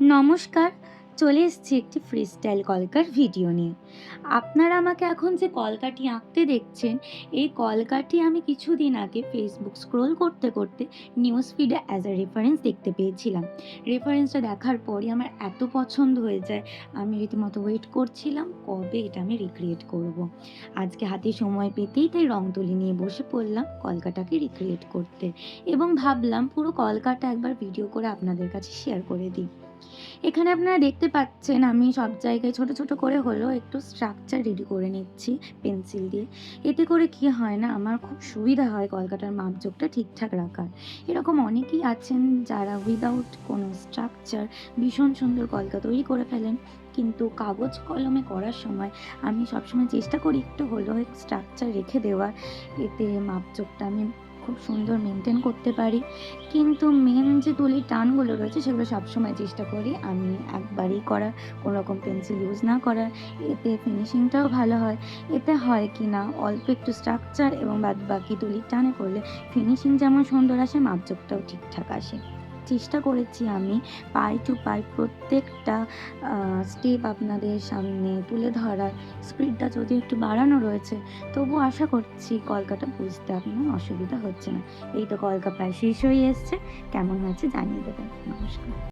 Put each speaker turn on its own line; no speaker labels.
নমস্কার, চলে এসেছি একটি ফ্রি স্টাইল কলকার ভিডিও নিয়ে। আপনারা আমাকে এখন যে কলকাটি আঁকতে দেখছেন, এই কলকাটি আমি কিছুদিন আগে ফেসবুক স্ক্রোল করতে করতে নিউজ ফিডে অ্যাজ আ রেফারেন্স দেখতে পেয়েছিলাম। রেফারেন্সটা দেখার পরই আমার এত পছন্দ হয়ে যায়, আমি রীতিমতো ওয়েট করছিলাম, কবে এটা আমি রিক্রিয়েট করব। আজকে হাতে সময় পেতেই তাই রং তুলি নিয়ে বসে পড়লাম কলকাটাকে রিক্রিয়েট করতে। এবং ভাবলাম পুরো কলকাটা একবার ভিডিও করে আপনাদের কাছে শেয়ার করে দিই। এখানে আপনারা দেখতে পাচ্ছেন, আমি সব জায়গায় ছোট ছোট করে হলেও একটু স্ট্রাকচার রেডি করে নিচ্ছি পেন্সিল দিয়ে। এতে করে কি হয় না, আমার খুব সুবিধা হয় কলকাতার মাপজোকটা ঠিকঠাক রাখার। এরকম অনেকেই আছেন যারা উইদাউট কোনো স্ট্রাকচার ভীষণ সুন্দর কলকা তৈরি করে ফেলেন। কিন্তু কাগজ কলমে করার সময় আমি সবসময় চেষ্টা করি একটু হলেও স্ট্রাকচার রেখে দেওয়ার। এতে মাপজোকটা আমি খুব সুন্দর মেনটেন করতে পারি। কিন্তু মেন যে তুলির টানগুলো রয়েছে, সেগুলো সবসময় চেষ্টা করি আমি একবারই করা। কোনো রকম পেন্সিল ইউজ না করার এতে ফিনিশিংটাও ভালো হয়। এতে হয় কি না? অল্প একটু স্ট্রাকচার এবং বাদ বাকি তুলির টানে করলে ফিনিশিং যেমন সুন্দর আসে, মাপজোকটাও ঠিকঠাক আসে। চেষ্টা করেছি আমি পাই টু পাই প্রত্যেকটা স্টেপ আপনাদের সামনে তুলে ধরার। স্পিডটা যদি একটু বাড়ানো রয়েছে, তবু আশা করছি কলকাটা বুঝতে আপনার অসুবিধা হচ্ছে না। এই তো কলকা প্রায় শেষ হয়ে এসছে। কেমন হয়েছে জানিয়ে দেবেন। নমস্কার।